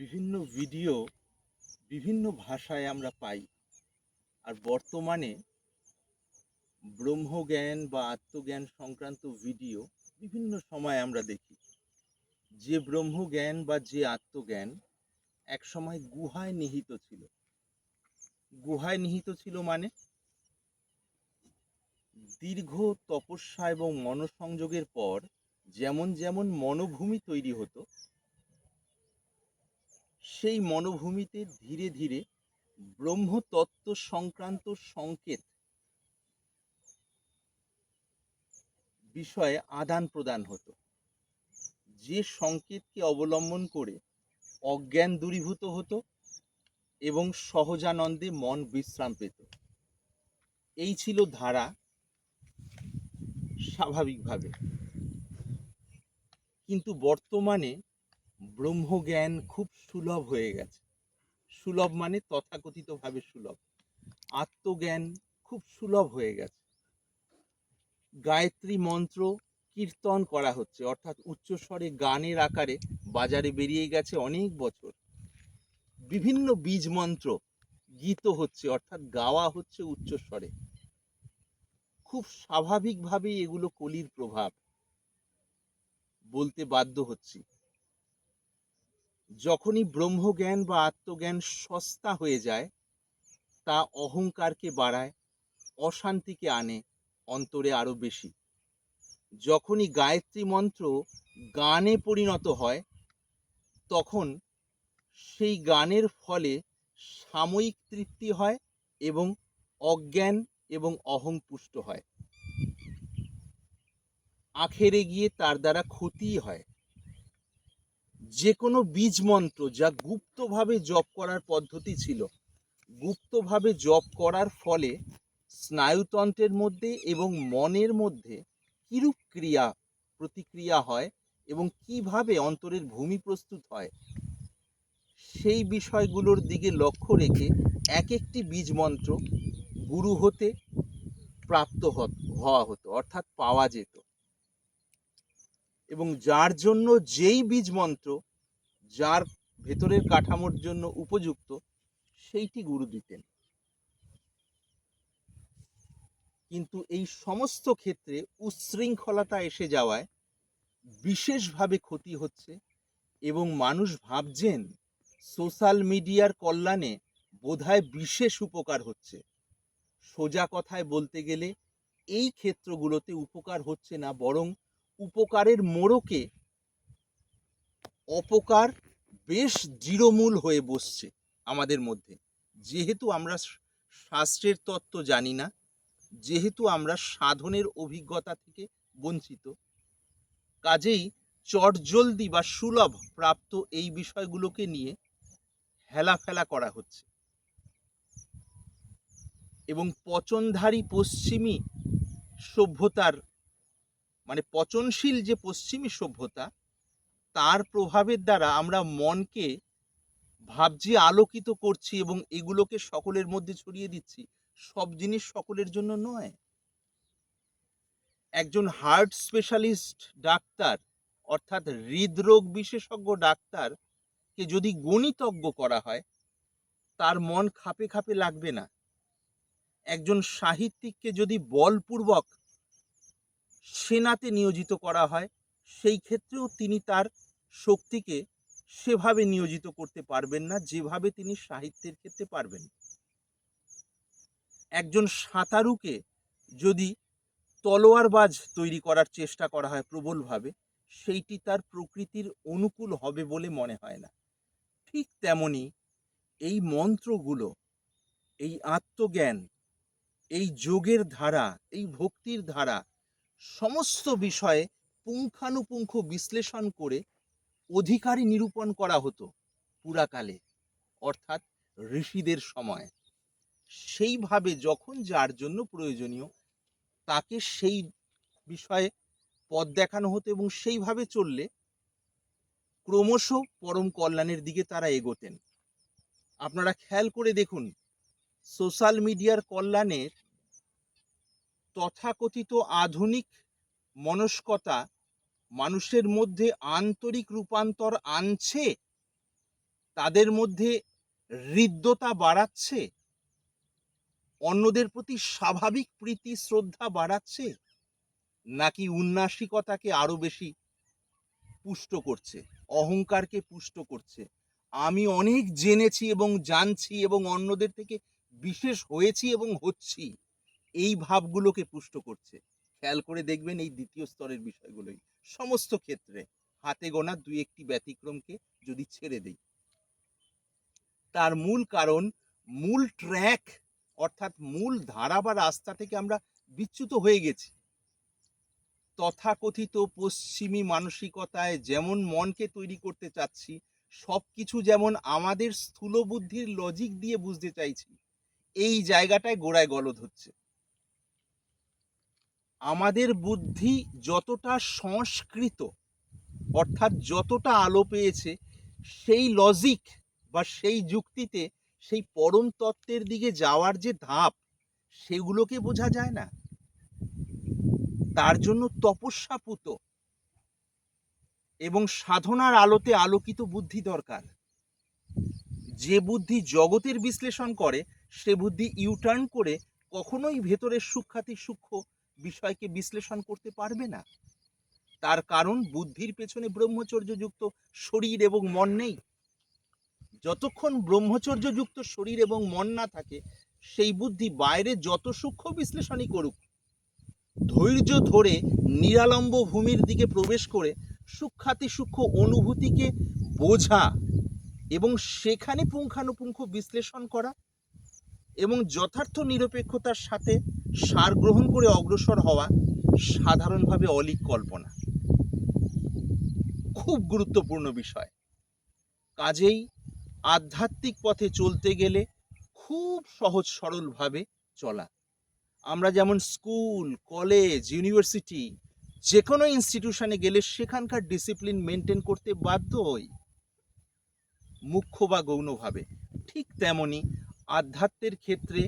বিভিন্ন ভিডিও বিভিন্ন ভাষায় আমরা পাই। আর বর্তমানে ব্রহ্মজ্ঞান বা আত্মজ্ঞান সংক্রান্ত ভিডিও বিভিন্ন সময় আমরা দেখি। যে ব্রহ্মজ্ঞান বা যে আত্মজ্ঞান এক সময় গুহায় নিহিত ছিল। গুহায় নিহিত ছিল মানে? দীর্ঘ তপস্যা এবং মনসংযোগের পর যেমন যেমন মনোভূমি তৈরি হতো সেই মনোভূমিতে ধীরে ধীরে ব্রহ্মতত্ত্ব সংক্রান্ত সংকেত বিষয়ে আদান প্রদান হতো। যে সংকেতকে অবলম্বন করে অজ্ঞান দূরীভূত হতো এবং সহজানন্দে মন বিশ্রাম পেত। এই ছিল ধারা স্বাভাবিকভাবে। কিন্তু বর্তমানে ব্রহ্মজ্ঞান খুব সুলভ হয়ে গেছে। সুলভ মানে তথাকথিতভাবে সুলভ। আত্মজ্ঞান খুব সুলভ হয়ে গেছে। গায়ত্রী মন্ত্র কীর্তন করা হচ্ছে, অর্থাৎ উচ্চস্বরে গানের আকারে বাজারে বেরিয়ে গেছে অনেক বছর। বিভিন্ন বীজ মন্ত্র গীত হচ্ছে, অর্থাৎ গাওয়া হচ্ছে উচ্চস্বরে। খুব স্বাভাবিকভাবেই এগুলো কলির প্রভাব বলতে বাধ্য হচ্ছি। যখনই ব্রহ্মজ্ঞান বা আত্মজ্ঞান সস্তা হয়ে যায়, তা অহংকারকে বাড়ায়, অশান্তিকে আনে, অন্তরে আরও বেশি। যখনই গায়ত্রী মন্ত্র গানে পরিণত হয়, তখন সেই গানের ফলে সাময়িক তৃপ্তি হয় এবং অজ্ঞান এবং অহং পুষ্ট হয়। আখেরে গিয়ে তার দ্বারা ক্ষতিই হয়। যে কোনো বীজ মন্ত্র যা গুপ্তভাবে জপ করার পদ্ধতি ছিল। গুপ্তভাবে জপ করার ফলে স্নায়ুতন্ত্রের মধ্যে এবং মনের মধ্যে কিরূপ ক্রিয়া, প্রতিক্রিয়া হয় এবং কীভাবে অন্তরের ভূমি প্রস্তুত হয়? সেই বিষয়গুলোর দিকে লক্ষ্য রেখে এক একটি বীজ মন্ত্র গুরু হতে প্রাপ্ত হওয়া হতো, অর্থাৎ পাওয়া যেত। এবং যার জন্য যেই বীজ মন্ত্র যার ভেতরের কাঠামোর জন্য উপযুক্ত, সেইটি গুরু দিতেন। কিন্তু এই সমস্ত ক্ষেত্রে উচ্ছৃঙ্খলতা এসে যাওয়ায় বিশেষভাবে ক্ষতি হচ্ছে এবং মানুষ ভাবছেন সোশ্যাল মিডিয়ার কল্যাণে বোধহয় বিশেষ উপকার হচ্ছে। সোজা কথায় বলতে গেলে এই ক্ষেত্রগুলোতে উপকার হচ্ছে না, বরং উপকারের মোড়কে অপকার বেশ দৃঢ়মূল হয়ে বসছে আমাদের মধ্যে। যেহেতু আমরা শাস্ত্রের তত্ত্ব জানি না, যেহেতু আমরা সাধনের অভিজ্ঞতা থেকে বঞ্চিত, কাজেই চটজলদি বা সুলভ প্রাপ্ত এই বিষয়গুলোকে নিয়ে হেলাফেলা করা হচ্ছে। এবং পচনধারী পশ্চিমী সভ্যতার মানে পচনশীল যে পশ্চিমী সভ্যতা, তার প্রভাবের দ্বারা আমরা মনকে ভাবছি, আলোকিত করছি এবং এগুলোকে সকলের মধ্যে ছড়িয়ে দিচ্ছি। সব জিনিস সকলের জন্য নয়। একজন হার্ট স্পেশালিস্ট ডাক্তার, অর্থাৎ হৃদরোগ বিশেষজ্ঞ ডাক্তারকে যদি গণিতজ্ঞ করা হয়, তার মন খাপে খাপে লাগবে না। একজন সাহিত্যিককে যদি বলপূর্বক সেনাতে নিয়োজিত করা হয়, সেই ক্ষেত্রেও তিনি তার শক্তিকে সেভাবে নিয়োজিত করতে পারবেন না, যেভাবে তিনি সাহিত্যের ক্ষেত্রে পারবেন। একজন সাঁতারুকে যদি তলোয়ারবাজ তৈরি করার চেষ্টা করা হয় প্রবলভাবে, সেইটি তার প্রকৃতির অনুকূল হবে বলে মনে হয় না। ঠিক তেমনি এই মন্ত্রগুলো, এই আত্মজ্ঞান, এই যোগের ধারা, এই ভক্তির ধারা সমস্ত বিষয়ে পুঙ্খানুপুঙ্খ বিশ্লেষণ করে অধিকারী নিরূপণ করা হতো পুরাকালে, অর্থাৎ ঋষিদের সময়। সেইভাবে যখন যার জন্য প্রয়োজনীয়, তাকে সেই বিষয়ে পথ দেখানো হতো এবং সেইভাবে চললে ক্রমশ পরম কল্যাণের দিকে তারা এগোতেন। আপনারা খেয়াল করে দেখুন, সোশ্যাল মিডিয়ার কল্যাণের তথাকথিত আধুনিক মনস্কতা মানুষের মধ্যে আন্তরিক রূপান্তর আনছে? তাদের মধ্যে হৃদ্যতা বাড়াচ্ছে? অন্যদের প্রতি স্বাভাবিক প্রীতি, শ্রদ্ধা বাড়াচ্ছে? নাকি উন্নাসিকতাকে আরও বেশি পুষ্ট করছে, অহংকারকে পুষ্ট করছে? আমি অনেক জেনেছি এবং জানছি এবং অন্যদের থেকে বিশেষ হয়েছি এবং হচ্ছি। এই ভাবগুলোকে পুষ্ট করছে। খেয়াল করে দেখবেন এই দ্বিতীয় স্তরের বিষয়গুলোই। সমস্ত ক্ষেত্রে হাতে গোনা দুই একটি ব্যতিক্রমকে যদি ছেড়ে দেই। তার মূল কারণ, মূল ট্র্যাক অর্থাৎ মূল ধারা বা রাস্তা থেকে আমরা বিচ্যুত হয়ে গেছি। তথাকথিত পশ্চিমী মানসিকতায় যেমন মনকে তৈরি করতে চাচ্ছি সব কিছু যেমন আমাদের স্থূল বুদ্ধির লজিক দিয়ে বুঝতে চাইছি, এই জায়গাটায় গোড়ায় গলদ হচ্ছে। আমাদের বুদ্ধি যতটা সংস্কৃত, অর্থাৎ যতটা আলো পেয়েছে, সেই লজিক বা সেই যুক্তিতে, সেই পরম তত্ত্বের দিকে যাওয়ার যে ধাপ, সেগুলোকে বোঝা যায় না। তার জন্য তপস্যাপুত এবং সাধনার আলোতে আলোকিত বুদ্ধি দরকার। যে বুদ্ধি জগতের বিশ্লেষণ করে, সে বুদ্ধি ইউটার্ন করে কখনোই ভেতরের সূক্ষাতি সূক্ষ্ম বিষয়কে বিশ্লেষণ করতে পারবে না। তার কারণ বুদ্ধির পেছনে ব্রহ্মচর্যযুক্ত শরীর এবং মন নেই। যতক্ষণ ব্রহ্মচর্যযুক্ত শরীর এবং মন না থাকে, সেই বুদ্ধি বাইরে যত সূক্ষ্ম বিশ্লেষণই করুক, ধৈর্য ধরে নিরালম্ব ভূমির দিকে প্রবেশ করে সূক্ষাতি সূক্ষ্ম অনুভূতিকে বোঝা এবং সেখানে পুঙ্খানুপুঙ্খ বিশ্লেষণ করা এবং যথার্থ নিরপেক্ষতার সাথে সার গ্রহণ করে অগ্রসর হওয়া সাধারণভাবে অলিক কল্পনা। খুব গুরুত্বপূর্ণ বিষয়। কাজেই আধ্যাত্মিক পথে চলতে গেলে খুব সহজ সরলভাবে চলা। আমরা যেমন স্কুল, কলেজ, ইউনিভার্সিটি যে কোনো ইনস্টিটিউশনে গেলে সেখানকার ডিসিপ্লিন মেনটেন করতে বাধ্য হই। মুখ্য বা গৌণভাবে ঠিক তেমনি আধ্যাত্মের ক্ষেত্রে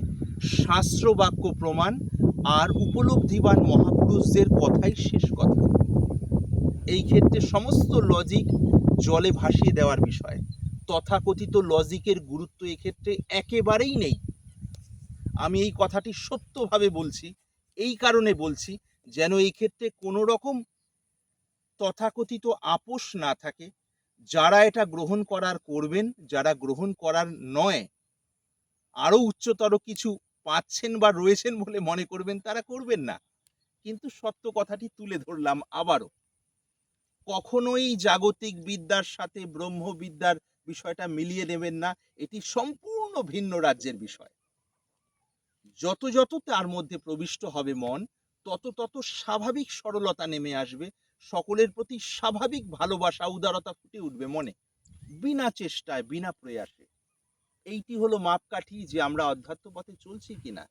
শাস্ত্র বাক্য প্রমাণ আর উপলব্ধিবান মহাপুরুষদের কথাই শেষ কথা। এই ক্ষেত্রে সমস্ত লজিক জলে ভাসিয়ে দেওয়ার বিষয়। তথাকথিত লজিকের গুরুত্ব এক্ষেত্রে একেবারেই নেই। আমি এই কথাটি সত্যভাবে বলছি, এই কারণে বলছি যেন এই ক্ষেত্রে কোনো রকম তথাকথিত আপোষ না থাকে। যারা এটা গ্রহণ করার করবেন, যারা গ্রহণ করার নয় আরও উচ্চতর কিছু পাচ্ছেন বা রয়েছেন বলে মনে করবেন তারা করবেন না। কিন্তু সত্য কথাটি তুলে ধরলাম আবারও। কখনোই জাগতিক বিদ্যার সাথে ব্রহ্মবিদ্যার বিষয়টা মিলিয়ে নেবেন না, এটি সম্পূর্ণ ভিন্ন রাজ্যের বিষয়। যত যত তার মধ্যে প্রবিষ্ট হবে মন, তত তত স্বাভাবিক সরলতা নেমে আসবে, সকলের প্রতি স্বাভাবিক ভালোবাসা, উদারতা ফুটে উঠবে মনে। বিনা চেষ্টায়, বিনা প্রয়াসে। এইটি হলো মাপকাঠি যে আমরা অধ্যাত্ম পথে চলছি কিনা।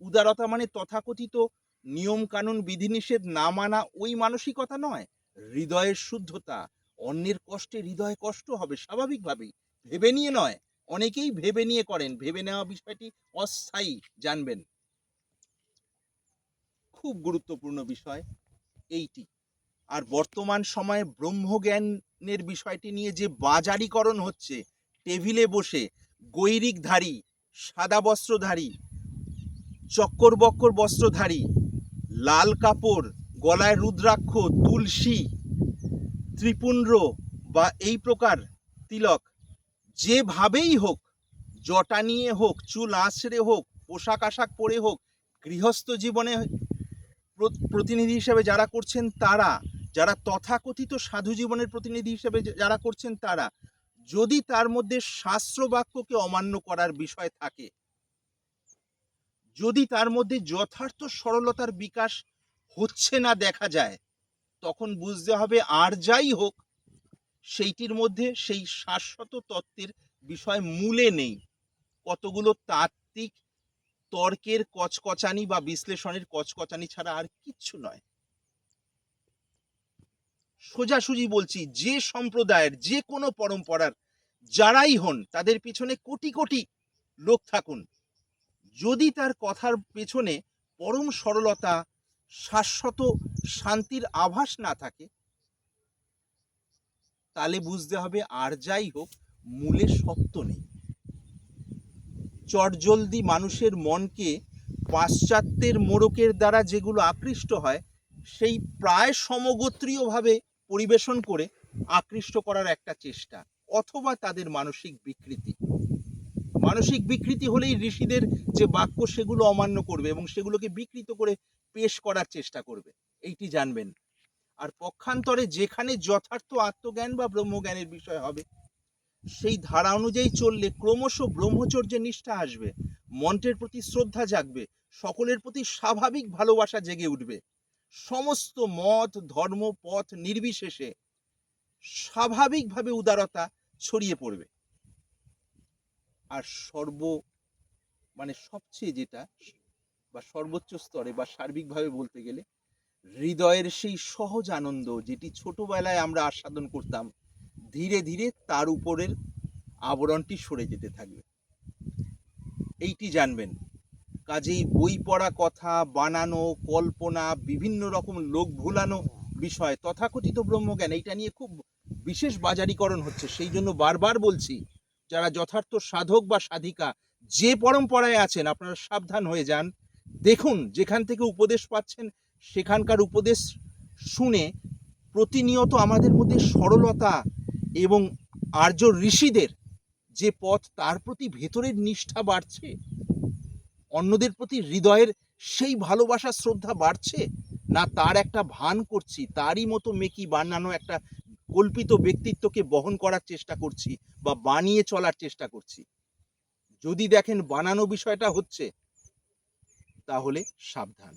উদারতা মানে তথাকথিত নিয়ম কানুন বিধিনিষেধ না মানা ওই মানসিকতা নয়, হৃদয়ের শুদ্ধতা। অন্যের কষ্টে হৃদয়ে কষ্ট হবে স্বাভাবিকভাবেই। ভেবে নিয়ে নয়, অনেকেই ভেবে নিয়ে করেন। ভেবে নেওয়া বিষয়টি অস্থায়ী, জানবেন। খুব গুরুত্বপূর্ণ বিষয় এইটি। আর বর্তমান সময়ে ব্রহ্মজ্ঞানের বিষয়টি নিয়ে যে বাজারিকরণ হচ্ছে, টেবিলে বসে গৈরিকধারী, সাদা বস্ত্রধারী, চক্কর বক্কর বস্ত্রধারী, লাল কাপড়, গলায় রুদ্রাক্ষ, তুলসী, ত্রিপুণ্ড বা এই প্রকার তিলক যেভাবেই হোক, জটা নিয়ে হোক, চুল আঁচড়ে হোক, পোশাক আশাক পরে হোক, গৃহস্থ জীবনে প্রতিনিধি হিসেবে যারা করছেন তারা, যারা তথাকথিত সাধু জীবনের প্রতিনিধি হিসেবে যারা করছেন তারা যদি তার মধ্যে শাস্ত্র বাক্যকে অমান্য করার বিষয় থাকে, যদি তার মধ্যে যথার্থ সরলতার বিকাশ হচ্ছে না দেখা যায়, তখন বুঝতে হবে আর যাই হোক, সেইটির মধ্যে সেই শাশ্বত তত্ত্বের বিষয় মূলে নেই। কতগুলো তাত্ত্বিক তর্কের কচকচানি বা বিশ্লেষণের কচকচানি ছাড়া আর কিচ্ছু নয়। সোজাসুজি বলছি, যে সম্প্রদায়ের, যে কোনো পরম্পরার যারাই হন, তাদের পিছনে কোটি কোটি লোক থাকুন। যদি তার কথার পেছনে পরম সরলতা, শাশ্বত শান্তির আভাস না থাকে, তাহলে বুঝতে হবে আর যাই হোক, মূলে সত্য নেই। চটজলদি মানুষের মনকে পাশ্চাত্যের মোড়কের দ্বারা যেগুলো আকৃষ্ট হয়, সেই প্রায় সমগোত্রীয়ভাবে পরিবেশন করে আকৃষ্ট করার একটা চেষ্টা অথবা তাদের মানসিক বিকৃতি। মানসিক বিকৃতি হলেই ঋষিদের যে বাক্য সেগুলো অমান্য করবে এবং সেগুলোকে বিকৃত করে পেশ করার চেষ্টা করবে। এইটি জানবেন। আর পক্ষান্তরে যেখানে যথার্থ আত্মজ্ঞান বা ব্রহ্মজ্ঞানের বিষয় হবে, সেই ধারা অনুযায়ী চললে ক্রমশ ব্রহ্মচর্যের নিষ্ঠা আসবে, মন্ত্রের প্রতি শ্রদ্ধা জাগবে, সকলের প্রতি স্বাভাবিক ভালোবাসা জেগে উঠবে। সমস্ত মত, ধর্ম, পথ নির্বিশেষে স্বাভাবিকভাবে উদারতা ছড়িয়ে পড়বে। আর সর্ব মানে সবচেয়ে যেটা বা সর্বোচ্চ স্তরে বা সার্বিকভাবে বলতে গেলে, হৃদয়ের সেই সহজ আনন্দ যেটি ছোটবেলায় আমরা আস্বাদন করতাম, ধীরে ধীরে তার উপরের আবরণটি সরে যেতে থাকবে। এইটি জানবেন। কাজেই বই পড়া কথা, বানানো, কল্পনা, বিভিন্ন রকম লোক ভুলানো বিষয়, তথাকথিত ব্রহ্মজ্ঞান, এইটা নিয়ে খুব বিশেষ বাজারিকরণ হচ্ছে। সেই জন্য বারবার বলছি, যারা যথার্থ সাধক বা সাধিকা, যে পরম্পরায় আছেন, আপনারা সাবধান হয়ে যান। দেখুন, যেখান থেকে উপদেশ পাচ্ছেন, সেখানকার উপদেশ শুনে প্রতিনিয়ত আমাদের মধ্যে সরলতা এবং আর্য ঋষিদের যে পথ, তার প্রতি ভেতরের নিষ্ঠা বাড়ছে। অন্যদের প্রতি হৃদয়ের সেই ভালোবাসা শ্রদ্ধা বাড়ছে? না তার একটা ভান করছি, তারই মতো মেকি বানানো একটা কল্পিত ব্যক্তিত্বকে বহন করার চেষ্টা করছি বা বানিয়ে চলার চেষ্টা করছি? যদি দেখেন বানানো বিষয়টা হচ্ছে, তাহলে সাবধান।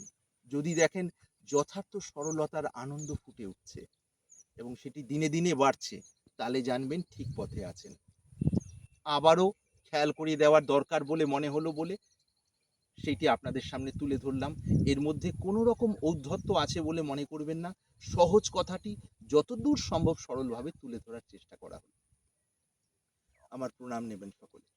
যদি দেখেন যথার্থ সরলতার আনন্দ ফুটে উঠছে এবং সেটি দিনে দিনে বাড়ছে, তাহলে জানবেন ঠিক পথে আছেন। আবারও খেয়াল করিয়ে দেওয়ার দরকার বলে মনে হলো বলে সেইটি আপনাদের সামনে তুলে ধরলাম। এর মধ্যে কোনো রকম ঔদ্ধত্য আছে বলে মনে করবেন না। সহজ কথাটি যতদূর সম্ভব সরলভাবে তুলে ধরার চেষ্টা করা হলো। আমার প্রণাম নেবেন সকলে।